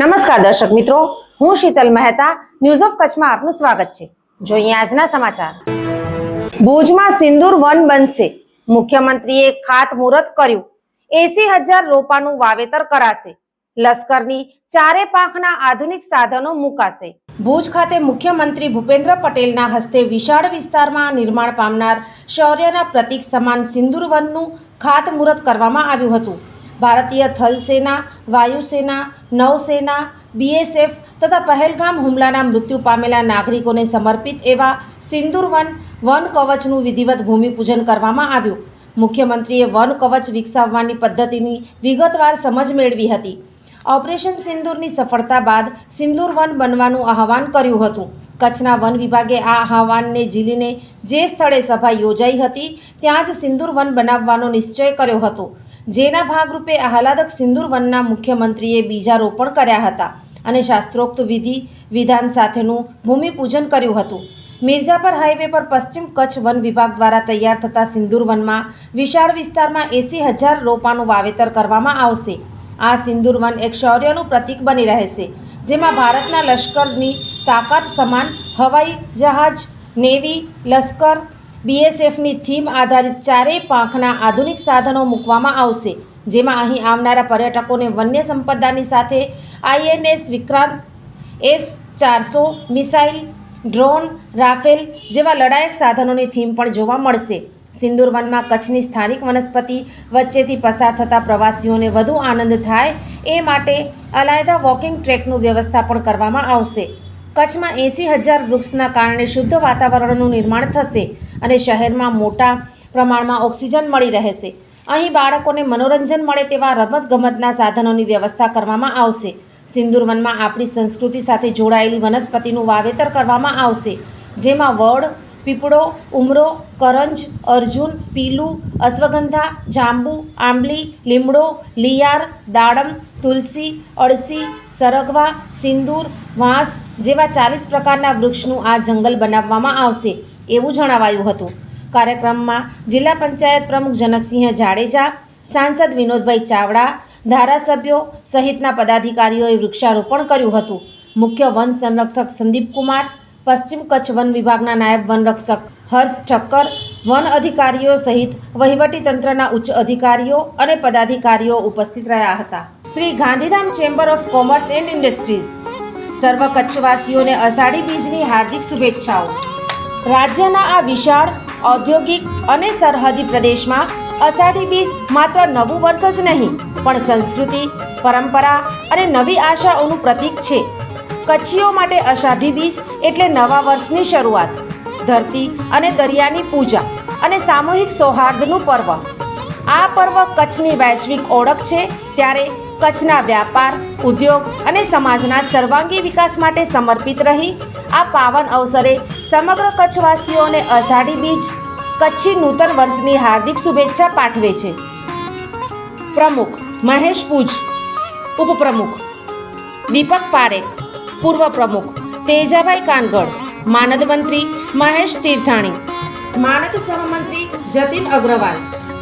નમસ્કાર દર્શક મિત્રો, હું શીતલ મહેતા ન્યૂઝ ઓફ કચ્છમાં આપનું સ્વાગત છે. જોઈએ આજના સમાચાર. ભુજમાં સિંદૂર વન બનશે. મુખ્યમંત્રીએ ખાતમુહૂર્ત કર્યું. એસી હજાર રોપાનું વાવેતર કરાશે. લશ્કરની ચારે પાંખના આધુનિક સાધનો મુકાશે. ભુજ ખાતે મુખ્યમંત્રી ભૂપેન્દ્ર પટેલના હસ્તે વિશાળ વિસ્તારમાં નિર્માણ પામનાર શૌર્યના પ્રતીક સમાન સિંદૂર વનનું ખાતમુહૂર્ત કરવામાં આવ્યું હતું. ભારતીય થલ સેના, વાયુસેના, નૌસેના બીએસએફ તથા પહેલગામ હુમલાના મૃત્યુ પામેલા નાગરિકોને સમર્પિત એવા સિંદૂર વન વન કવચનું વિધિવત ભૂમિપૂજન કરવામાં આવ્યું. મુખ્યમંત્રીએ વન કવચ વિકસાવવાની પદ્ધતિની વિગતવાર સમજ મેળવી હતી. ઓપરેશન સિંદૂરની સફળતા બાદ સિંદૂર વન બનવાનું આહવાન કર્યું હતું. કચ્છના વન વિભાગે આ આહવાનને ઝીલીને જે સ્થળે સભા યોજાઈ હતી, ત્યાં જ સિંદૂર વન બનાવવાનો નિશ્ચય કર્યો હતો. જેના ભાગરૂપે આહલાદક સિંદૂર વનના મુખ્યમંત્રીએ બીજા રોપણ કર્યા હતા અને શાસ્ત્રોક્ત વિધિ વિધાન સાથેનું ભૂમિપૂજન કર્યું હતું. મિર્જાપર હાઈવે પર પશ્ચિમ કચ્છ વન વિભાગ દ્વારા તૈયાર થતા સિંદુર વનમાં વિશાળ વિસ્તારમાં એંસી હજાર રોપાનું વાવેતર કરવામાં આવશે. આ સિંદૂર વન એક શૌર્યનું પ્રતીક બની રહેશે, જેમાં ભારતના લશ્કરની તાકાત સમાન હવાઈ જહાજ, નેવી, લશ્કર બીએસએફની થીમ આધારિત ચારેય પાંખના આધુનિક સાધનો મૂકવામાં આવશે, જેમાં અહીં આવનારા પર્યટકોને વન્ય સંપદાની સાથે આઈએનએસ વિક્રાંત, એસ ચારસો, મિસાઇલ, ડ્રોન, રાફેલ જેવા લડાયક સાધનોની થીમ પણ જોવા મળશે. સિંદૂર વનમાં કચ્છની સ્થાનિક વનસ્પતિ વચ્ચેથી પસાર થતા પ્રવાસીઓને વધુ આનંદ થાય એ માટે અલાયદા વોકિંગ ટ્રેકનું વ્યવસ્થા પણ કરવામાં આવશે. કચ્છમાં એંસી હજાર વૃક્ષના કારણે શુદ્ધ વાતાવરણનું નિર્માણ થશે. અને શહેરમાં મોટા પ્રમાણમાં ઓક્સિજન મળી રહેશે. અહીં બાળકોને મનોરંજન મળે તેવા રમતગમતના સાધનોની વ્યવસ્થા કરવામાં આવશે. સિંદુરવનમાં આપણી સંસ્કૃતિ સાથે જોડાયેલી વનસ્પતિનું વાવેતર કરવામાં આવશે, જેમાં વડ, પીપળો, ઉમરો, કરંજ, અર્જુન, પીલું, અશ્વગંધા, જાંબુ, આંબલી, લીમડો, લિયાર, દાડમ, તુલસી, અળસી, સરગવા, સિંદૂર, વાંસ જેવા ચાલીસ પ્રકારના વૃક્ષનું આ જંગલ બનાવવામાં આવશે. એવું જણાવાયું હતું. કાર્યક્રમમાં જિલ્લા પંચાયત પ્રમુખ જનકસિંહ જાડેજા, સાંસદ વિનોદભાઈ ચાવડા, ધારાસભ્યો સહિતના પદાધિકારીઓએ વૃક્ષારોપણ કર્યું હતું. મુખ્ય વન સંરક્ષક સંદીપ કુમાર, પશ્ચિમ કચ્છ વન વિભાગના નાયબ વનરક્ષક હર્ષ ઠક્કર, વન અધિકારીઓ સહિત વહીવટીતંત્રના ઉચ્ચ અધિકારીઓ અને પદાધિકારીઓ ઉપસ્થિત રહ્યા હતા. Shri Gandhidham chamber of commerce and industries. સર્વ કચ્છવાસીઓને અષાઢી બીજની હાર્દિક શુભેચ્છાઓ. રાજ્યના આ વિશાળ, ઔદ્યોગિક અને સરહદી પ્રદેશમાં અષાઢી બીજ માત્ર નવું વર્ષ જ નહીં, પણ સંસ્કૃતિ, પરંપરા અને નવી આશાઓનું પ્રતીક છે. કચ્છીઓ માટે અષાઢી બીજ એટલે નવા વર્ષની શરૂઆત, ધરતી અને દરિયાની પૂજા અને સામૂહિક સૌહાર્દનું પર્વ. આ પર્વ કચ્છની વૈશ્વિક ઓળખ છે, ત્યારે કચ્છના વ્યાપાર, ઉદ્યોગ અને સમાજના સર્વાંગી વિકાસ માટે સમર્પિત રહી આ પાવન અવસરે સમગ્ર કચ્છવાસીઓને અષાઢી બીજ કચ્છી નૂતન વર્ષની હાર્દિક શુભેચ્છા પાઠવે છે. પ્રમુખ મહેશ પૂજ, ઉપપ્રમુખ દીપક પારેખ, પૂર્વ પ્રમુખ તેજાભાઈ કાનગડ, માનદ મંત્રી મહેશ તીર્થાણી, માનદ સહમંત્રી જતીન અગ્રવાલ,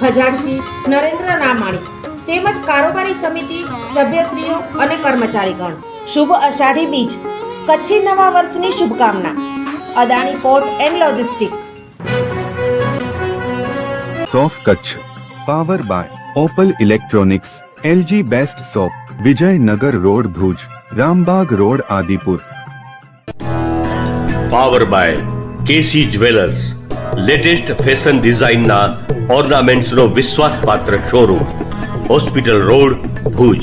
ખજાનચી નરેન્દ્ર રામાણી તેમજ કારોબારી સમિતિ સભ્યશ્રીઓ અને કર્મચારીગણ. શુભ અષાઢી બીજ કચ્છી નવા વર્ષની શુભકામના. Adani port and logistic of Kutch. Power by Opal electronics LG best shop Vijaynagar road Bhuj Rambag road Adipur. Power by KC jewellers latest fashion ડિઝાઇનના ઓર્નામેન્ટ્સનો વિશ્વાસપાત્ર શોરૂમ હોસ્પિટલ રોડ ભુજ.